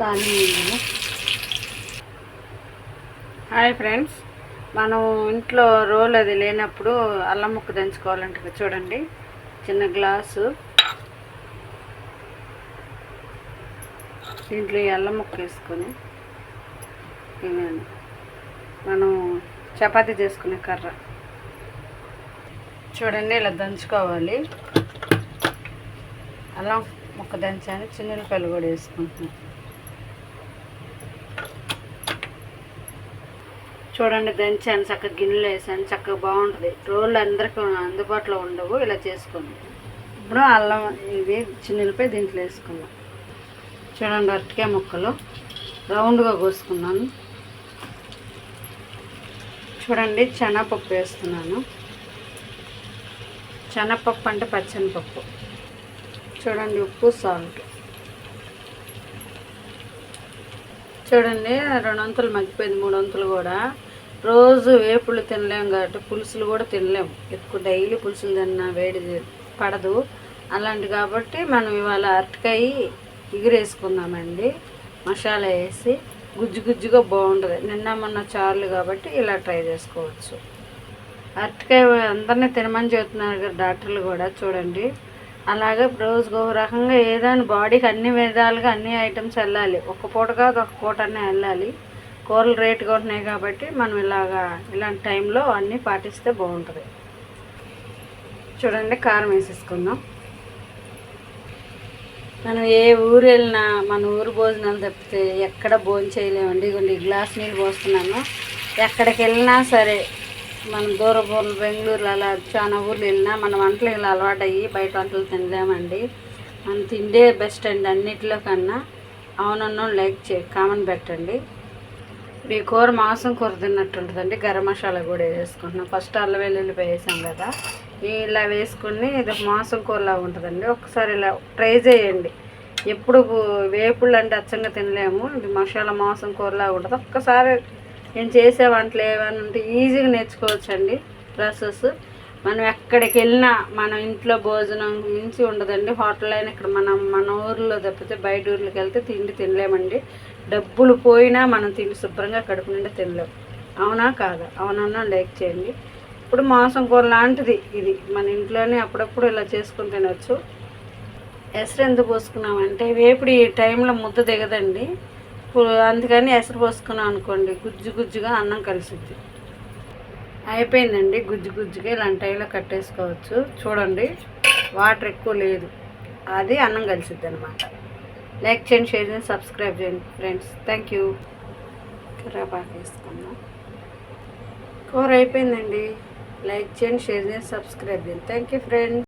తాలింపు hi friends మనం ఇంట్లో రోల్ అది లేనప్పుడు అల్లం ముక్క దంచుకోవాలంటే చూడండి. చిన్న గ్లాసు. దీంట్లో ఈ అల్లం ముక్క వేసుకొని ఇవ్వండి మనం చపాతి చేసుకునే కర్ర. చూడండి ఇలా దంచుకోవాలి. అల్లం ముక్క దంచాను చిన్నపిల్లలు కూడా వేసుకుంటున్నాను. చూడండి దంచాను చక్కగా గిన్నెలు వేసాను. చక్కగా బాగుంటుంది. రోళ్ళు అందరికీ అందుబాటులో ఉండవు. ఇలా చేసుకుంది. ఇప్పుడు అల్లం ఇది చిన్నపై దీంట్లో వేసుకున్నాం చూడండి అరటికాయ ముక్కలు. రౌండ్గా కోసుకున్నాను. చూడండి శనగపప్పు వేస్తున్నాను. శనగపప్పు అంటే పచ్చని పప్పు చూడండి ఉప్పు సాల్ట్. చూడండి రెండు వంతులు మగ్గిపోయింది. మూడు వంతులు కూడా. రోజు వేపుళ్ళు తినలేము కాబట్టి పులుసులు కూడా తినలేము ఎక్కువ డైలీ పులుసులు తిన్నా వేడి పడదు. అలాంటి కాబట్టి మనం ఇవాళ అరటికాయ ఎగిరేసుకుందామండి. మసాలా వేసి గుజ్జు గుజ్జుగా బాగుంటుంది. నిన్న మొన్న చార్లు కాబట్టి ఇలా ట్రై చేసుకోవచ్చు. అరటికాయ అందరినీ తినమని చెబుతున్నారు కదా డాక్టర్లు కూడా చూడండి. అలాగే రోజుకు ఒక రకంగా ఏదైనా బాడీకి అన్ని విధాలుగా అన్ని ఐటమ్స్ వెళ్ళాలి. ఒక పూట కాదు ఒక పూట అన్నీ వెళ్ళాలి. కూరలు రేటుగా ఉంటున్నాయి కాబట్టి మనం ఇలాగా ఇలాంటి టైంలో అన్నీ పాటిస్తే బాగుంటుంది. చూడండి కారం వేసేసుకుందాం. మనం ఏ ఊరు వెళ్ళినా మన ఊరు భోజనాలు తప్పితే ఎక్కడ భోజనం చేయలేమండి. ఇదిగోండి గ్లాస్ నీళ్ళు పోస్తున్నాను. ఎక్కడికి వెళ్ళినా సరే మనం దూర ఊర్లు బెంగళూరు అలా చాలా ఊర్లు వెళ్ళినా మన వంటలు ఇలా అలవాటు అయ్యి బయట వంటలు తినలేమండి. మనం తిండే బెస్ట్ అండి అన్నిటిలో కన్నా. అవునన్నో లైక్ చే కామన్ పెట్టండి. ఈ కూర మాంసం కూర తిన్నట్టు ఉంటుందండి గరం మసాలా కూడా వేసుకుంటున్నాం. ఫస్ట్ అల్లం వెల్లుల్లి వేసాం కదా. ఇలా వేసుకుని ఇది మాంసం కూరలా ఉంటుందండి. ఒకసారి ఇలా ట్రై చేయండి. ఎప్పుడు వేపుళ్ళు అంటే అచ్చంగా తినలేము. ఇది మసాలా మాంసం కూరలా ఉంటుంది. ఒక్కసారి నేను చేసే వంటలు ఏమైనా ఉంటే ఈజీగా నేర్చుకోవచ్చండి. ప్రాసెస్. మనం ఎక్కడికి వెళ్ళినా మన ఇంట్లో భోజనం మించి ఉండదండి. హోటల్ అయినా ఇక్కడ మనం మన ఊర్లో తప్పితే బయట ఊర్లోకి వెళ్తే తిండి తినలేమండి. డబ్బులు పోయినా మనం తిండి శుభ్రంగా కడుపు నిండా తినలేము అవునా కాదా? అవునన్నా లైక్ చేయండి. ఇప్పుడు మాంసం కూర లాంటిది ఇది. మన ఇంట్లోనే అప్పుడప్పుడు ఇలా చేసుకుని తినవచ్చు ఎసరు ఎందుకు పోసుకున్నామంటే వేపుడు ఈ టైంలో ముద్ద దిగదండి. ఇప్పుడు అందుకని ఎసరు పోసుకున్నాం అనుకోండి. గుజ్జు గుజ్జుగా అన్నం కలిసిద్ది. అయిపోయిందండి. గుజ్జు గుజ్జుగా ఇలాంటి టైంలో కట్టేసుకోవచ్చు. చూడండి వాటర్ ఎక్కువ లేదు. అది అన్నం కలిసిద్ది అనమాట లైక్ చేయండి షేర్ చేయండి సబ్స్క్రైబ్ చేయండి ఫ్రెండ్స్. Thank you. కర్రపాకు వేసుకుందాం కూర అయిపోయిందండి. లైక్ చేయండి షేర్ చేయండి సబ్స్క్రైబ్ చేయండి. Thank you friends.